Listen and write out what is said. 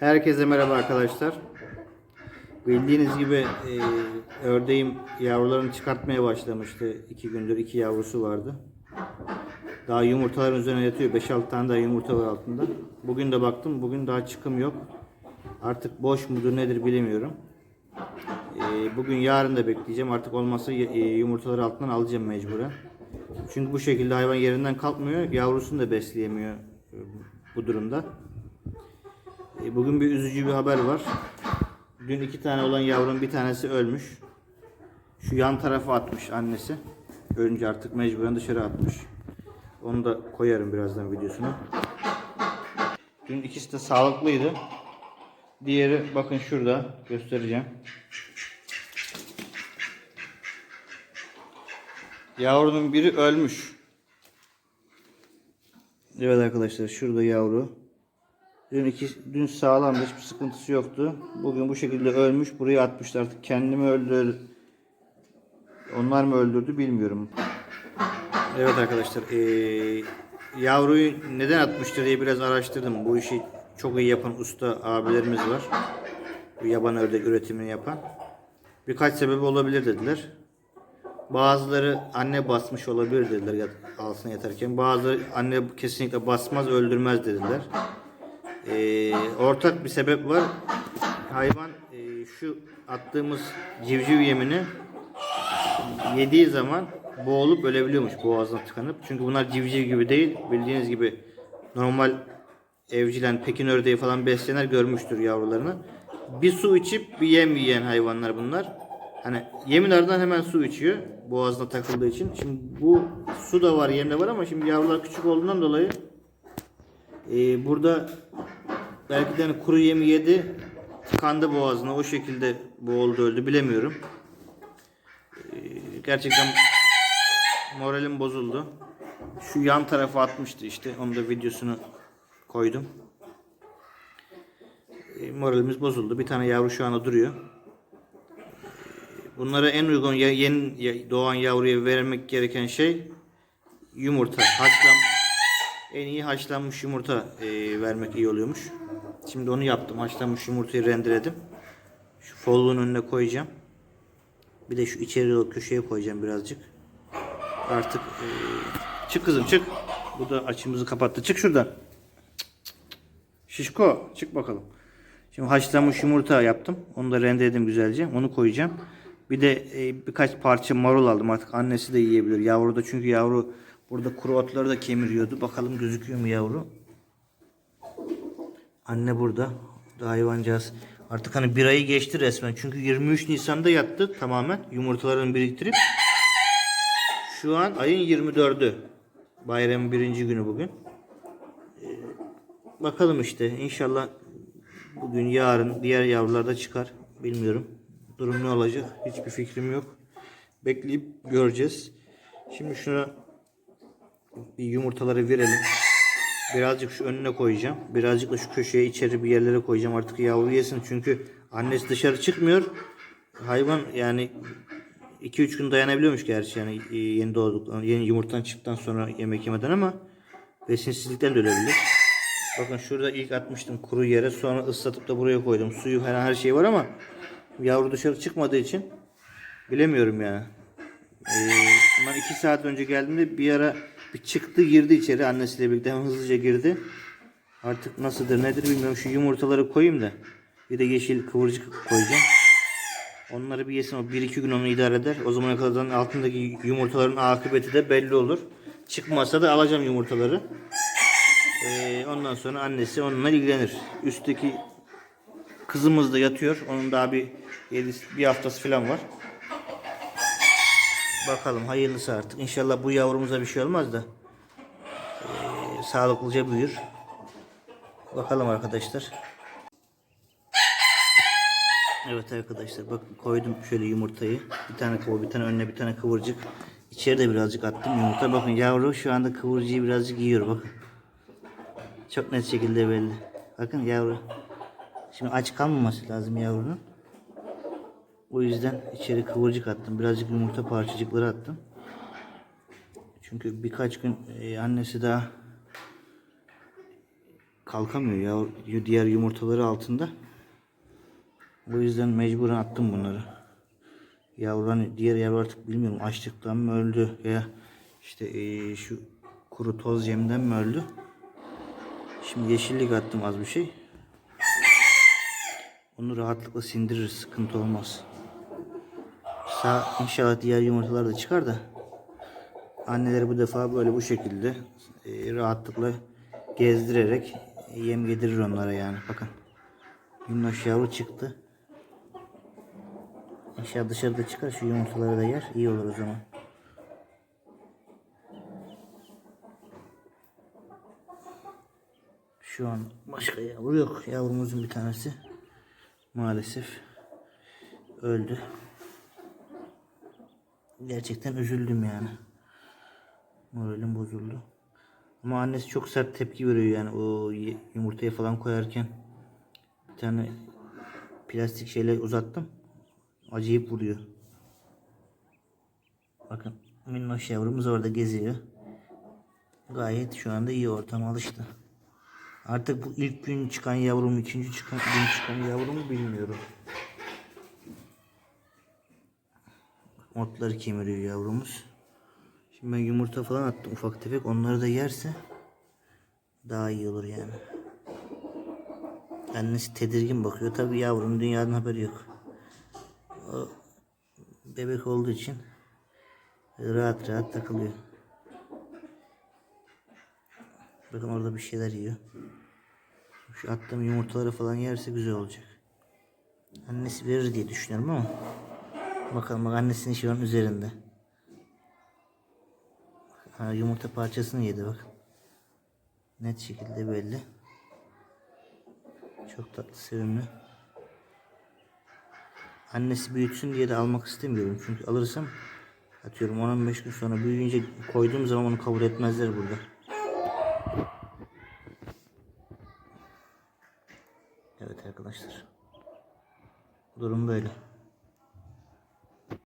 Herkese merhaba arkadaşlar. Bildiğiniz gibi e, ördeğim yavrularını çıkartmaya başlamıştı. İki gündür iki yavrusu vardı. Daha yumurtaların üzerine yatıyor. 5-6 tane daha yumurta var altında. Bugün de baktım. Bugün daha çıkım yok. Artık boş mudur nedir bilemiyorum. E, bugün yarın da bekleyeceğim. Artık olmazsa e, yumurtaları altından alacağım mecburen. Çünkü bu şekilde hayvan yerinden kalkmıyor. Yavrusunu da besleyemiyor e, bu durumda. E, Bugün bir üzücü bir haber var. Dün iki tane olan yavrunun bir tanesi ölmüş. Şu yan tarafa atmış annesi. Ölünce artık mecburen dışarı atmış. Onu da koyarım birazdan videosunu. Dün ikisi de sağlıklıydı. Diğeri bakın şurada göstereceğim. Yavrunun biri ölmüş. Evet arkadaşlar şurada yavru. Dün, iki, dün sağlamdı hiçbir sıkıntısı yoktu. Bugün bu şekilde ölmüş buraya atmışlar artık kendimi öldür. Onlar mı öldürdü bilmiyorum. Evet arkadaşlar eee, yavruyu neden atmıştır diye biraz araştırdım. Bu işi çok iyi yapan usta abilerimiz var. Bu yaban ördek üretimini yapan. Birkaç sebebi olabilir dediler. Bazıları anne basmış olabilir dediler alsın yatarken. Bazıları anne kesinlikle basmaz öldürmez dediler. Ee, ortak bir sebep var. Hayvan e, şu attığımız civciv yemini yediği zaman boğulup ölebiliyormuş boğazına tıkanıp. Çünkü bunlar civciv gibi değil. Bildiğiniz gibi normal evcilen Pekin ördeği falan besleyenler görmüştür yavrularını. Bir su içip bir yem yiyen hayvanlar bunlar. Hani yemin ardından hemen su içiyor boğazına takıldığı için. Şimdi bu su da var yem de var ama şimdi yavrular küçük olduğundan dolayı e, burada belki de hani kuru yemi yedi tıkandı boğazına o şekilde boğuldu öldü bilemiyorum. E, gerçekten moralim bozuldu. Şu yan tarafa atmıştı işte. Onu da videosunu koydum. E, moralimiz bozuldu. Bir tane yavru şu anda duruyor. E, Bunlara en uygun yeni doğan yavruya vermek gereken şey yumurta. Haşlan en iyi haşlanmış yumurta e, vermek iyi oluyormuş. Şimdi onu yaptım. Haşlanmış yumurtayı rendeledim. Şu folluğun önüne koyacağım. Bir de şu içeri o köşeye koyacağım birazcık. Artık e, çık kızım çık. Bu da açımızı kapattı. Çık şuradan. Şişko çık bakalım. Şimdi haşlanmış yumurta yaptım. Onu da rendeledim güzelce. Onu koyacağım. Bir de e, birkaç parça marul aldım. Artık annesi de yiyebilir. Yavru da çünkü yavru burada kuru otları da kemiriyordu. Bakalım gözüküyor mu yavru? Anne burada. Da hayvancağız. Artık hani bir ayı geçti resmen. Çünkü 23 Nisan'da yattı tamamen. Yumurtalarını biriktirip. Şu an ayın 24'ü. Bayramın birinci günü bugün. Ee, bakalım işte. İnşallah bugün yarın diğer yavrular da çıkar. Bilmiyorum. Durum ne olacak? Hiçbir fikrim yok. Bekleyip göreceğiz. Şimdi şuna bir yumurtaları verelim. Birazcık şu önüne koyacağım. Birazcık da şu köşeye içeri bir yerlere koyacağım. Artık yavru yesin. Çünkü annesi dışarı çıkmıyor. Hayvan yani 2-3 gün dayanabiliyormuş gerçi yani e, yeni doğduk yeni yumurtadan çıktıktan sonra yemek yemeden ama besinsizlikten de ölebilir. Bakın şurada ilk atmıştım kuru yere sonra ıslatıp da buraya koydum. Suyu falan her şey var ama yavru dışarı çıkmadığı için bilemiyorum yani. Ee, ben 2 saat önce geldiğimde bir ara bir çıktı girdi içeri annesiyle birlikte hemen hızlıca girdi. Artık nasıldır nedir bilmiyorum şu yumurtaları koyayım da bir de yeşil kıvırcık koyacağım. Onları bir yesin o 1-2 gün onu idare eder. O zamana kadar altındaki yumurtaların akıbeti de belli olur. Çıkmasa da alacağım yumurtaları. Ee, ondan sonra annesi onunla ilgilenir. Üstteki kızımız da yatıyor. Onun daha bir bir haftası falan var. Bakalım hayırlısı artık. İnşallah bu yavrumuza bir şey olmaz da ee, sağlıklıca büyür. Bakalım arkadaşlar. Evet arkadaşlar bakın koydum şöyle yumurtayı. Bir tane kıvır, bir tane önüne bir tane kıvırcık. İçeride birazcık attım yumurta. Bakın yavru şu anda kıvırcığı birazcık yiyor bakın. Çok net şekilde belli. Bakın yavru. Şimdi aç kalmaması lazım yavrunun. O yüzden içeri kıvırcık attım. Birazcık yumurta parçacıkları attım. Çünkü birkaç gün e, annesi daha kalkamıyor ya diğer yumurtaları altında. O yüzden mecburen attım bunları. Yavru hani diğer yavru artık bilmiyorum açlıktan mı öldü veya işte eee, şu kuru toz yemden mi öldü. Şimdi yeşillik attım az bir şey. Onu rahatlıkla sindirir sıkıntı olmaz. Sağ inşallah diğer yumurtalar da çıkar da anneleri bu defa böyle bu şekilde eee, rahatlıkla gezdirerek yem yedirir onlara yani bakın. Minnoş yavru çıktı. İnşallah dışarıda çıkar şu yumurtaları da yer. iyi olur o zaman. Şu an başka yavru yok. Yavrumuzun bir tanesi maalesef öldü. Gerçekten üzüldüm yani. Moralim bozuldu. Ama annesi çok sert tepki veriyor yani o y- yumurtaya falan koyarken. Bir tane plastik şeyle uzattım. Acayip vuruyor. Bakın minnoş yavrumuz orada geziyor. Gayet şu anda iyi ortama alıştı. Artık bu ilk gün çıkan yavrum, ikinci çıkan gün çıkan yavrum bilmiyorum. Otları kemiriyor yavrumuz. Şimdi ben yumurta falan attım ufak tefek. Onları da yerse daha iyi olur yani. Annesi tedirgin bakıyor. Tabii yavrunun dünyadan haberi yok. O bebek olduğu için rahat rahat takılıyor. Bakın orada bir şeyler yiyor. Şu attığım yumurtaları falan yerse güzel olacak. Annesi verir diye düşünüyorum ama bakalım bak annesinin şu an üzerinde. Ha, yumurta parçasını yedi bak. Net şekilde belli. Çok tatlı sevimli. Annesi büyütsün diye de almak istemiyorum. Çünkü alırsam atıyorum 10-15 gün sonra büyüyünce koyduğum zaman onu kabul etmezler burada. Evet arkadaşlar. Durum böyle.